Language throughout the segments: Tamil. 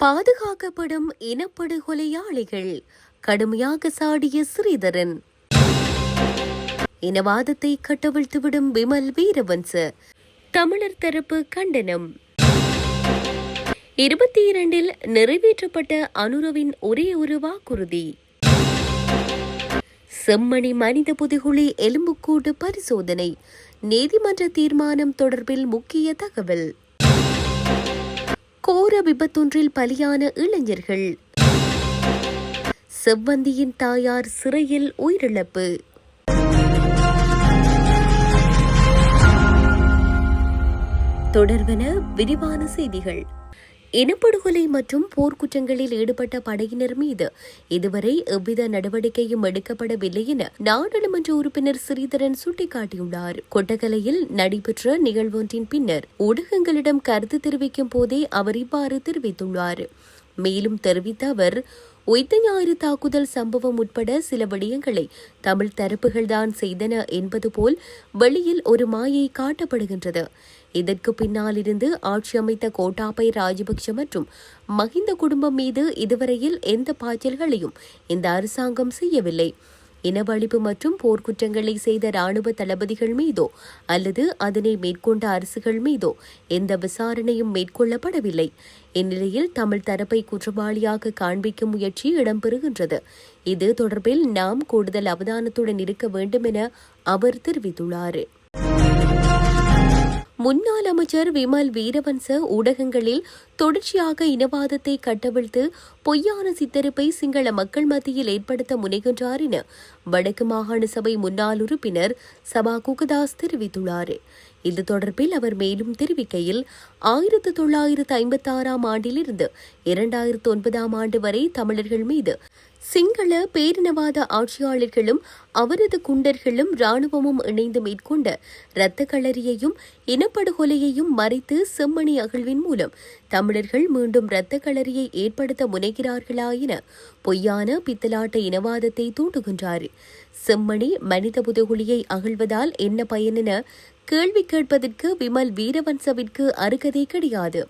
பாதுகாக்கப்படும் இனப்படுகொலையாளிகள் கடுமையாக சாடிய ஸ்ரீதரன். இனவாதத்தை கட்டவிழ்த்துவிடும் விமல் வீரவன்ச தமிழர் தரப்பு கண்டனம். இருபத்தி இரண்டில் நிறைவேற்றப்பட்ட அனுரவின் ஒரே ஒரு வாக்குறுதி. செம்மணி மனித புதுகுழி எலும்புக்கூடு பரிசோதனை நீதிமன்ற தீர்மானம் தொடர்பில் முக்கிய தகவல். கோர விபத்தொன்றில் பலியான இளைஞர்கள். செவ்வந்தியின் தாயார் சிறையில் உயிரிழப்பு. தொடர்பென விரிவான செய்திகள். இனப்படுகொலை மற்றும் போர்க்குற்றங்களில் ஈடுபட்ட படையினர் மீது இதுவரை எவ்வித நடவடிக்கையும் எடுக்கப்படவில்லை என நாடாளுமன்ற உறுப்பினர் ஸ்ரீதரன் சுட்டிக்காட்டியுள்ளார். கொட்டகலையில் நடைபெற்ற நிகழ்வொன்றின் பின்னர் ஊடகங்களிடம் கருத்து தெரிவிக்கும் போதே அவர் இவ்வாறு தெரிவித்துள்ளார். மேலும் தெரிவித்த அவர் உய்த ஞாயிறு தாக்குதல் சம்பவம் உட்பட சில விடயங்களை தமிழ் தரப்புகள்தான் செய்தன என்பது போல் வெளியில் ஒரு மாயை காட்டப்படுகின்றது. இதற்கு பின்னால் இருந்து ஆட்சி அமைத்த கோட்டாபை ராஜபக்ஷ மற்றும் மஹிந்த குடும்பம் மீது இதுவரையில் எந்த பாய்ச்சல்களையும் இந்த அரசாங்கம் செய்யவில்லை. இனவழிப்பு மற்றும் போர்க்குற்றங்களை செய்த ராணுவ தளபதிகள் மீதோ அல்லது அதனை மேற்கொண்ட அரசுகள் மீதோ எந்த விசாரணையும் மேற்கொள்ளப்படவில்லை. இந்நிலையில் தமிழ் தரப்பை குற்றவாளியாக காண்பிக்கும் முயற்சி இடம்பெறுகின்றது. இது தொடர்பில் நாம் கூடுதல் அவதானத்துடன் இருக்க வேண்டும் என அவர் தெரிவித்துள்ளார். முன்னாள் அமைச்சர் விமல் வீரவன்ச ஊடகங்களில் தொடர்ச்சியாக இனவாதத்தை கட்டவிழ்த்து பொய்யான சித்தரிப்பை சிங்கள மக்கள் மத்தியில் ஏற்படுத்த முனைகின்றார் என வடக்கு மாகாண சபை முன்னாள் உறுப்பினர் சபா குகதாஸ் தெரிவித்துள்ளார். இது தொடர்பில் அவர் மேலும் தெரிவிக்கையில் ஆயிரத்து தொள்ளாயிரத்து ஐம்பத்தி ஆறாம் ஆண்டிலிருந்து இரண்டாயிரத்து ஒன்பதாம் ஆண்டு வரை தமிழர்கள் மீது சிங்கள பேரினவாத ஆட்சியாளர்களும் அவரது குண்டர்களும் ராணுவமும் இணைந்து மேற்கொண்ட இரத்த களரியையும் இனப்படுகொலையையும் மறைத்து செம்மணி அகழ்வின் மூலம் தமிழர்கள் மீண்டும் இரத்த களரியை ஏற்படுத்த முனைகிறார்களா என பொய்யான பித்தலாட்ட இனவாதத்தை தூண்டுகின்றார். செம்மணி மனித புதகுலியை அகழ்வதால் என்ன பயன் என கேள்வி கேட்பதற்கு விமல் வீரவன்சவிற்கு அருகதை கிடையாது.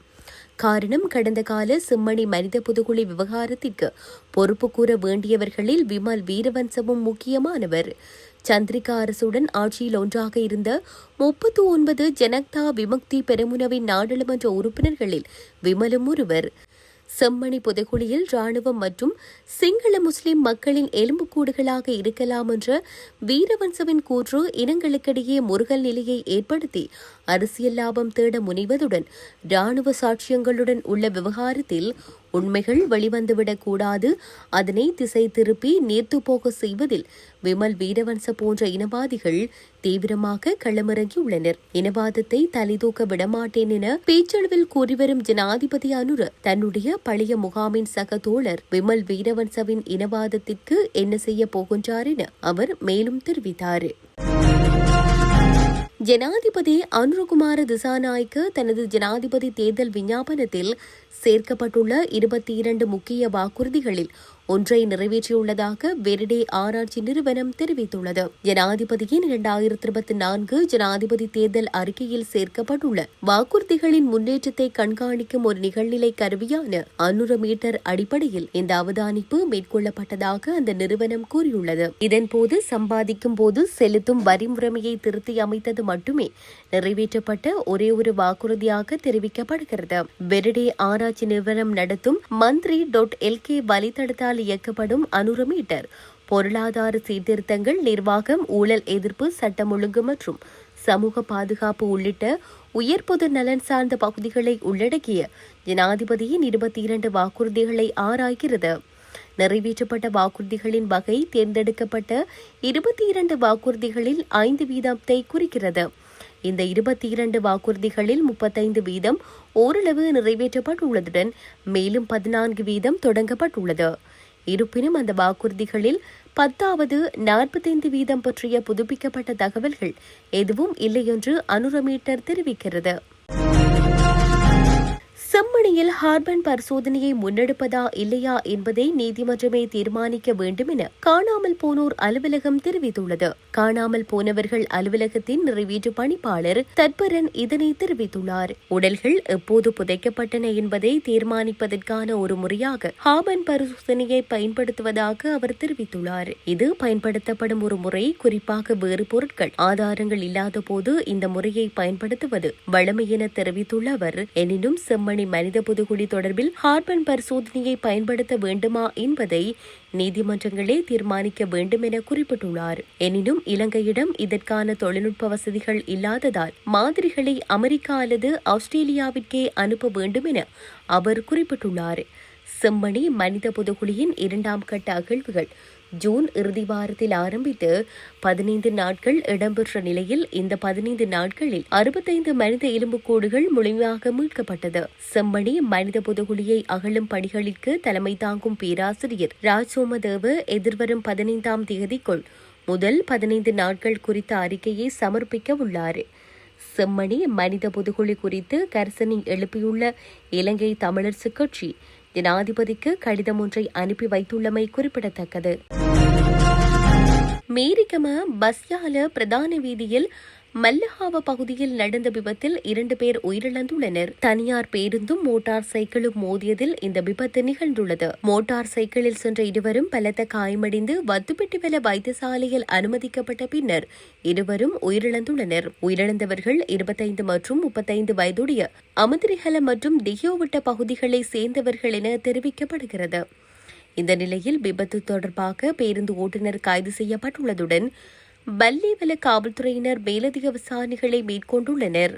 காரணம் கடந்த கால செம்மணி மனித புதுகுழி விவகாரத்திற்கு பொறுப்பு கூற வேண்டியவர்களில் விமல் வீரவன்சமும் முக்கியமானவர். சந்திரிகா அரசுடன் ஆட்சியில் ஒன்றாக இருந்த முப்பத்து ஒன்பது ஜனக்தா விமுக்தி பெருமுனவின் நாடாளுமன்ற உறுப்பினர்களில் விமலும் ஒருவர். செம்மணி புதைகுழியில் ராணுவம் மற்றும் சிங்கள முஸ்லிம் மக்களின் எலும்புக்கூடுகளாக இருக்கலாம் என்ற வீரவன்சவின் கூற்று இனங்களுக்கிடையே முருகல் நிலையை ஏற்படுத்தி அரசியல் லாபம் தேட முனைவதுடன் ராணுவ சாட்சியங்களுடன் உள்ள விவகாரத்தில் உண்மைகள் வெளிவந்துவிடக் கூடாது. அதனை திசை திருப்பி நேர்த்து போக செய்வதில் விமல் வீரவன்ச போன்ற இனவாதிகள் தீவிரமாக களமிறங்கியுள்ளனர். இனவாதத்தை தலைதூக்க விடமாட்டேன் என பேச்சளவில் கூறிவரும் ஜனாதிபதி அனுர தன்னுடைய பழைய முகாமின் சக தோழர் விமல் வீரவன்சவின் இனவாதத்திற்கு என்ன செய்ய போகின்றார் என அவர் மேலும் தெரிவித்தார். ஜனாதிபதி அனுரகுமார திசாநாயக்க தனது ஜனாதிபதி தேர்தல் விஞ்ஞாபனத்தில் சேர்க்கப்பட்டுள்ள இருபத்தி இரண்டு முக்கிய வாக்குறுதிகளில் ஒன்றை நிறைவேற்றியுள்ளதாக வெரிடே ஆராய்ச்சி நிறுவனம் தெரிவித்துள்ளது. ஜனாதிபதியின் இரண்டாயிரத்தி இருபத்தி நான்கு ஜனாதிபதி தேர்தல் அறிக்கையில் சேர்க்கப்பட்டுள்ள வாக்குறுதிகளின் முன்னேற்றத்தை கண்காணிக்கும் ஒரு நிகழ்நிலை கருவியான அன்னூறு மீட்டர் அடிப்படையில் இந்த அவதானிப்பு மேற்கொள்ளப்பட்டதாக அந்த நிறுவனம் கூறியுள்ளது. இதன்போது சம்பாதிக்கும் போது செலுத்தும் வரி முறைமையை திருத்தி அமைத்தது மட்டுமே நிறைவேற்றப்பட்ட ஒரே ஒரு வாக்குறுதியாக தெரிவிக்கப்படுகிறது. வெரிடே ஆராய்ச்சி நிறுவனம் நடத்தும் மந்திரி டாட் எல்கே வலைத்தடத்தால் அரசால் இயக்கப்படும் அனுர மீட்டர் பொருளாதார சீர்திருத்தங்கள் நிர்வாகம் ஊழல் எதிர்ப்பு சட்டம் ஒழுங்கு மற்றும் சமூக பாதுகாப்பு உள்ளிட்ட உயர் பொது நலன் சார்ந்த பகுதிகளை உள்ளடக்கிய ஜனாதிபதியின் இருபத்தி இரண்டு வாக்குறுதிகளை ஆராய்கிறது. நிறைவேற்றப்பட்ட வாக்குறுதிகளின் வகை தேர்ந்தெடுக்கப்பட்ட இருபத்தி இரண்டு வாக்குறுதிகளில் ஐந்து வீதத்தை குறிக்கிறது. இந்த இருபத்தி இரண்டு வாக்குறுதிகளில் முப்பத்தைந்து வீதம் ஓரளவு நிறைவேற்றப்பட்டுள்ளதுடன் மேலும் பதினான்கு வீதம் தொடங்கப்பட்டுள்ளது. இருப்பினும் அந்த வாக்குறுதிகளில் பத்தாவது நாற்பத்தைந்து வீதம் பற்றிய புதுப்பிக்கப்பட்ட தகவல்கள் எதுவும் இல்லை என்று அனுரமீட்டர் தெரிவிக்கிறது. ஜெர்மனியில் ஹார்பன் பரிசோதனையை முன்னெடுப்பதா இல்லையா என்பதை நீதிமன்றமே தீர்மானிக்க வேண்டும் என காணாமல் போனோர் அலுவலகம் தெரிவித்துள்ளது. காணாமல் போனவர்கள் அலுவலகத்தின் நிறைவேற்று பணிப்பாளர் தற்பரன் இதனை தெரிவித்துள்ளார். உடல்கள் எப்போது புதைக்கப்பட்டன என்பதை தீர்மானிப்பதற்கான ஒரு முறையாக ஹார்பன் பரிசோதனையை பயன்படுத்துவதாக அவர் தெரிவித்துள்ளார். இது பயன்படுத்தப்படும் ஒரு முறை குறிப்பாக வேறு பொருட்கள் ஆதாரங்கள் இல்லாத போது இந்த முறையை பயன்படுத்துவது வழமை என தெரிவித்துள்ள அவர் எனினும் செம்மணி மனித புதுகுழி தொடர்பில் ஹார்பன் பரிசோதனையை பயன்படுத்த வேண்டுமா என்பதை நீதிமன்றங்களே தீர்மானிக்க வேண்டும் என குறிப்பிட்டுள்ளார். எனினும் இலங்கையிடம் இதற்கான தொழில்நுட்ப வசதிகள் இல்லாததால் மாதிரிகளை அமெரிக்கா அல்லது ஆஸ்திரேலியாவிற்கே அனுப்ப வேண்டும் என அவர் குறிப்பிட்டுள்ளார். செம்மணி மனித புதுகுழியின் இரண்டாம் கட்ட அகழ்வுகள். ஜூன் இறுதி வாரத்தில் ஆரம்பித்து பதினைந்து நாட்கள் இடம்பெற்ற நிலையில் இந்த பதினைந்து நாட்களில் அறுபத்தைந்து மனித எலும்புக்கூடுகள் முழுமையாக மீட்கப்பட்டது. செம்மணி மனித புதுகுழியை அகழும் பணிகளிற்கு தலைமை தாங்கும் பேராசிரியர் ராஜோமதேவ எதிர்வரும் பதினைந்தாம் தேதிக்குள் முதல் பதினைந்து நாட்கள் குறித்த அறிக்கையை சமர்ப்பிக்க உள்ளார். செம்மணி மனித புதுகுழி குறித்து கரசனி எழுப்பியுள்ள இலங்கை தமிழரசு கட்சி ஜனாதிபதிக்கு கடிதம் ஒன்றை அனுப்பி வைத்துள்ளமை குறிப்பிடத்தக்கது. மேரிகம பஸ்யால பிரதான வீதியில் மல்லஹாவ பகுதியில் நடந்த விபத்தில் இரண்டு பேர் உயிரிழந்துள்ளனர். தனியார் பேருந்தும் மோட்டார் சைக்கிளும் மோதியதில் இந்த விபத்து நிகழ்ந்துள்ளது. மோட்டார் சைக்கிளில் சென்ற இருவரும் பலத்த காயமடைந்து வத்துப்பெட்டிவல வைத்தியசாலையில் அனுமதிக்கப்பட்ட பின்னர் இருவரும் உயிரிழந்துள்ளனர். உயிரிழந்தவர்கள் இருபத்தைந்து மற்றும் முப்பத்தைந்து வயதுடைய அமதிரிஹல மற்றும் தியோவிட்ட பகுதிகளை சேர்ந்தவர்கள் என தெரிவிக்கப்படுகிறது. இந்த நிலையில் விபத்து தொடர்பாக பேருந்து ஓட்டுநர் கைது செய்யப்பட்டுள்ளதுடன் பல்லிவல காவல்துறையினர் மேலதிக விசாரணைகளை மேற்கொண்டுள்ளனர்.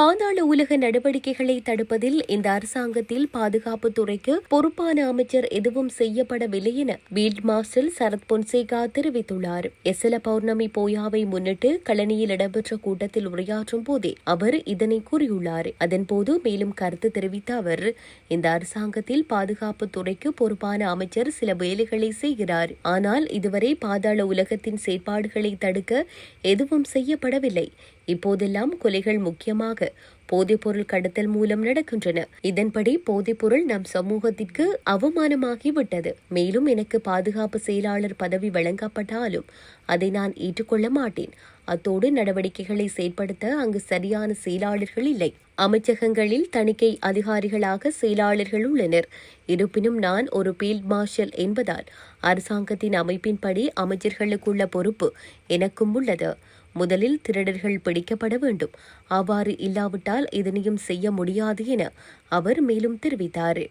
பாதாள உலக நடவடிக்கைகளை தடுப்பதில் இந்த அரசாங்கத்தில் பாதுகாப்பு துறைக்கு பொறுப்பான அமைச்சர் எதுவும் செய்யப்படவில்லை என ஃபீல்ட் மார்ஷல் சரத் பொன்சேகா தெரிவித்துள்ளார். எசல பௌர்ணமி போயாவை முன்னிட்டு கழனியில் இடம்பெற்ற கூட்டத்தில் உரையாற்றும் போதே அவர் இதனை கூறியுள்ளார். அதன்போது மேலும் கருத்து தெரிவித்த அவர் இந்த அரசாங்கத்தில் பாதுகாப்பு துறைக்கு பொறுப்பான அமைச்சர் சில வேலைகளை செய்கிறார். ஆனால் இதுவரை பாதாள உலகத்தின் செயற்பாடுகளை தடுக்க எதுவும் செய்யப்படவில்லை. இப்போதெல்லாம் கொலைகள் முக்கியமாக போதைப்பொருள் கடத்தல் மூலம் நடக்கின்றன. இதன்படி போதைப்பொருள் நம் சமூகத்திற்கு அவமானமாகிவிட்டது. மேலும் எனக்கு பாதுகாப்பு செயலாளர் பதவி வழங்கப்பட்டாலும் அதை நான் ஏற்றுக்கொள்ள மாட்டேன். அத்தோடு நடவடிக்கைகளை செயற்படுத்த அங்கு சரியான செயலாளர்கள் இல்லை. அமைச்சகங்களில் தணிக்கை அதிகாரிகளாக செயலாளர்கள் உள்ளனர். இருப்பினும் நான் ஒரு பீல்ட் மார்ஷல் என்பதால் அரசாங்கத்தின் அமைப்பின்படி அமைச்சர்களுக்குள்ள பொறுப்பு எனக்கும் உள்ளது. முதலில் திருடர்கள் பிடிக்கப்பட வேண்டும். அவ்வாறு இல்லாவிட்டால் இதனையும் செய்ய முடியாது என அவர் மேலும் தெரிவித்தார்.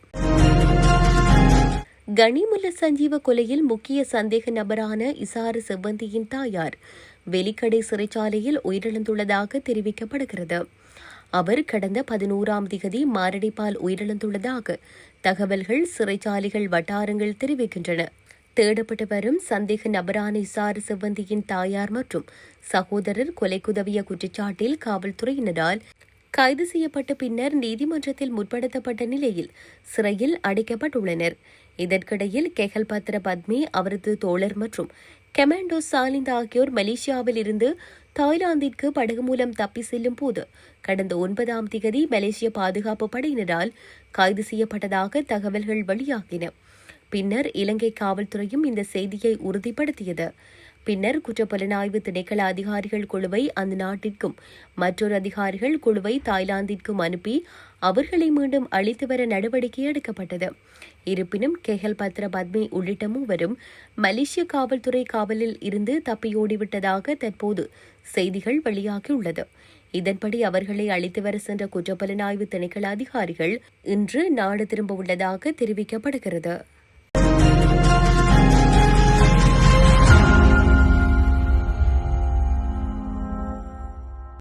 கனிமுல்ல சஞ்சீவ கொலையில் முக்கிய சந்தேக நபரான இசார செவ்வந்தியின் தாயார் வெலிக்கடை சிறைச்சாலையில் உயிரிழந்துள்ளதாக தெரிவிக்கப்படுகிறது. அவர் கடந்த பதினோராம் திகதி மாரடைப்பால் உயிரிழந்துள்ளதாக தகவல்கள் சிறைச்சாலைகள் வட்டாரங்கள் தெரிவிக்கின்றன. தேடப்பட்டு வரும் சந்தேக நபரான இசார் சிவந்தியின் தாயார் மற்றும் சகோதரர் கொலைக்குதவிய குற்றச்சாட்டில் காவல்துறையினரால் கைது செய்யப்பட்ட பின்னர் நீதிமன்றத்தில் முற்படுத்தப்பட்ட நிலையில் சிறையில் அடைக்கப்பட்டுள்ளனர். இதற்கிடையில் கெஹல் பத்ர பத்மி அவரது தோழர் மற்றும் கெமாண்டோ சாலிந்த் ஆகியோர் மலேசியாவில் இருந்து தாய்லாந்திற்கு படகு மூலம் தப்பி செல்லும் போது கடந்த ஒன்பதாம் திகதி மலேசிய பாதுகாப்பு படையினரால் கைது செய்யப்பட்டதாக தகவல்கள் வெளியாகின. பின்னர் இலங்கை காவல்துறையும் இந்த செய்தியை உறுதிப்படுத்தியது. பின்னர் குற்றப்புலனாய்வு திணைக்கள அதிகாரிகள் குழுவை அந்த நாட்டிற்கும் மற்றொரு அதிகாரிகள் குழுவை தாய்லாந்திற்கும் அனுப்பி அவர்களை மீண்டும் அழைத்து வர நடவடிக்கை எடுக்கப்பட்டது. இருப்பினும் கெஹல் பத்ர பத்மி உள்ளிட்ட மூவரும் மலேசிய காவல்துறை காவலில் இருந்து தப்பியோடிவிட்டதாக தற்போது செய்திகள் வெளியாகியுள்ளது. இதன்படி அவர்களை அழைத்து வர சென்ற குற்றப்புலனாய்வு திணைக்கள அதிகாரிகள் இன்று நாடு திரும்ப உள்ளதாக தெரிவிக்கப்படுகிறது.